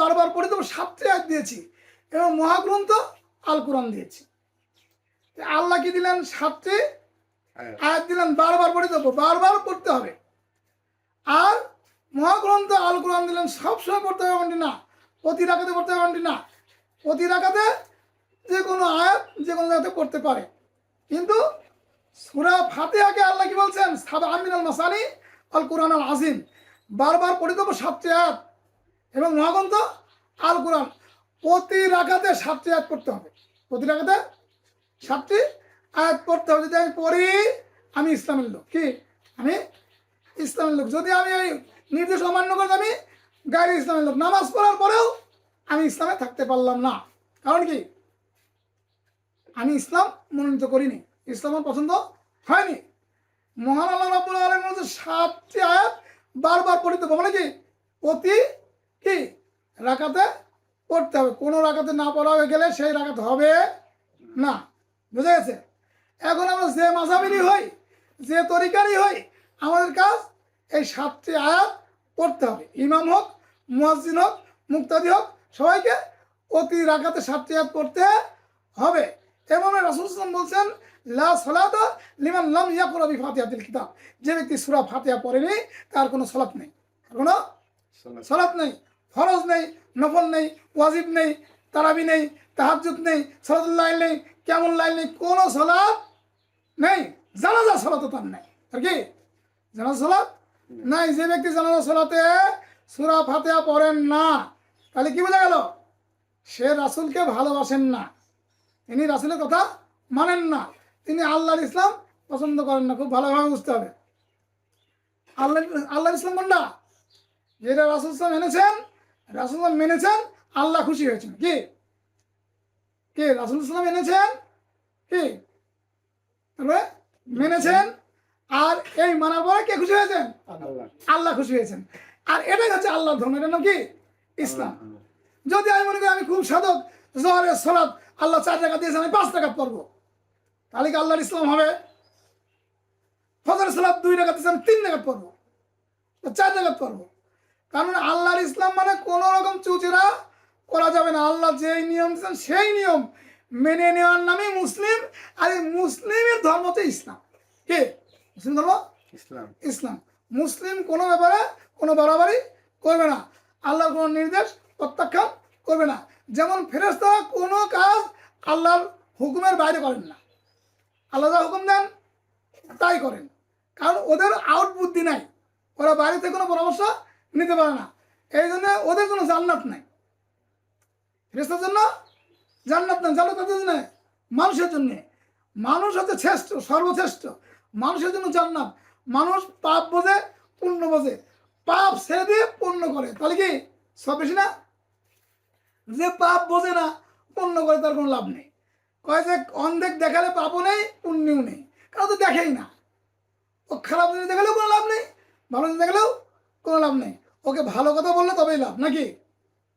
বারবার পড়ে দেবো সাতটি আয়াত দিয়েছি। এবং মহাগ্রন্থ আল কোরআন দিয়েছি। আল্লাহ কি দিলেন? সাতটি হ্যাঁ। আয়াত দিলেন বারবার পড়ে দেবো বারবার পড়তে হবে। আর মহাগ্রন্থ আল কোরআন দিলেন সবসময় পড়তে হবে এমনটি না। প্রতি রাখাতে পড়তে হবে এমনটি না। প্রতি রাখাতে যে কোনো আয়াত যে কোনো জায়গাতে পড়তে পারে। কিন্তু সুরা ফাতেহাকে আল্লাহ কি বলছেন? সাবা আমিনাল মাসানি আল কোরআন আল আজিম। বারবার পড়ে দেবো সাতটি আয়াত। এবং মহাগ্রন্থ আল কোরআন। প্রতি রাখাতে সাতটি আয়াত পড়তে হবে। প্রতি রাখাতে সাতটি আয়াত পড়তে হবে। যদি আমি পড়ি, আমি ইসলামের লোক। কি? আমি ইসলামের লোক। যদি আমি এই নির্দেশ অমান্য করি, আমি গায়ের ইসলামের লোক। নামাজ পড়ার পরেও আমি ইসলামে থাকতে পারলাম না। কারণ কি? আমি ইসলাম মনোনীত করিনি। ইসলাম আমার পছন্দ হয়নি। মহান আল্লাহ রাবুল আলম সাতটি আয়াত বারবার পড়িতে মানে কি? প্রতি রাখাতে পড়তে হবে। কোনো রাখাতে না পড়া হয়ে গেলে সেই রাখাতে হবে না। বুঝে গেছে? এখন আমরা যে মাঝাবিরি হই, যে তরিকারই হই, আমাদের কাজ এই সাতটি আয়াত পড়তে হবে। ইমাম হোক, মুয়াজ্জিন হোক, মুক্তাদি হোক, সবাইকে অতি রাখাতে সাতটি আয়াত পড়তে হবে। এবং রাসুল ইসলাম বলছেন, লা লাম কিতাব। যে ব্যক্তি সূরা ফাতিহা পড়েনি, তার কোনো সালাত নেই। কোনো। সালাত নেই। ফরজ নেই, নফল নেই, ওয়াজিব নেই, তারাবি নেই, তাহাজ্জুদ নেই সালাতুল্লাহ নেই, কেমন লাইন নেই, কোনো সালাত নেই, জানাজা সালাতও তার নেই। আর কি? জানাজা সালাত নাই, যে ব্যক্তি জানাজা সালাতে সুরা ফাতিহা পড়েন না, তাহলে কি বোঝা গেল? সে রাসূলকে ভালোবাসেন না। তিনি রাসূলের কথা মানেন না। তিনি আল্লাহর ইসলাম পছন্দ করেন না, খুব ভালোভাবে বুঝতে হবে। আল্লাহ আল্লাহর ইসলাম কোনটা? যেটা রাসুল ইসলাম এনেছেন রাসুল ইসলাম মেনেছেন আল্লাহ খুশি হয়েছেন। কি? কে? রাসুল ইসলাম এনেছেন কি? মেনেছেন আর এই মানার পরে কে খুশি হয়েছেন? আল্লাহ। খুশি হয়েছেন। আর এটাই হচ্ছে আল্লাহ ধর্ম এটা নাম কি? ইসলাম। যদি আমি মনে করি আমি খুব সাধক জহরের সলাদ আল্লাহ চার টাকা দিয়েছেন আমি পাঁচ টাকা পড়ব। তাহলে কি আল্লাহর ইসলাম হবে? ফজর সালাদ দুই টাকা দিয়েছেন তিন টাকা পড়ব। চার টাকা পড়ব। কারণ আল্লাহর ইসলাম মানে কোনো রকম চুচেরা করা যাবে না। আল্লাহ যেই নিয়ম দিয়েছেন সেই নিয়ম মেনে নেওয়ার নামই মুসলিম আর এই মুসলিমের ধর্ম হচ্ছে ইসলাম। কে? মুসলিম ধর্ম? ইসলাম। ইসলাম। মুসলিম কোনো ব্যাপারে কোনো বাড়াবাড়ি করবে না। আল্লাহর কোনো নির্দেশ প্রত্যাখ্যান করবে না। যেমন ফেরেস্তারা কোনো কাজ আল্লাহর হুকুমের বাইরে করেন না। আল্লাহ যা হুকুম দেন তাই করেন। কারণ ওদের আউট বুদ্ধি নাই। ওরা বাড়িতে কোনো পরামর্শ নিতে পারে না। এই জন্য ওদের কোনো জান্নাত নাই। ফেরেস্তার জন্য জান্নাত নাই, জান্নাত তাদের জন্য মানুষের জন্যে। মানুষ হচ্ছে শ্রেষ্ঠ, সর্বশ্রেষ্ঠ। মানুষের জন্য জান্নাত। মানুষ পাপ বোঝে, পুণ্য বোঝে। পাপ ছেড়ে দিয়ে পুণ্য করে। তাহলে কি সব বেশি না? যে পাপ বোঝে না, পুণ্য করে তার কোনো লাভ নেই। কয় যে অন্ধেক দেখালে পাপও নেই, পুণ্যও নেই। কারণ তো দেখেই না। ও খারাপ জিনিস দেখালেও কোনো লাভ নেই, ভালো জিনিস দেখালেও কোনো লাভ নেই। ওকে ভালো কথা বললে তবেই লাভ নাকি?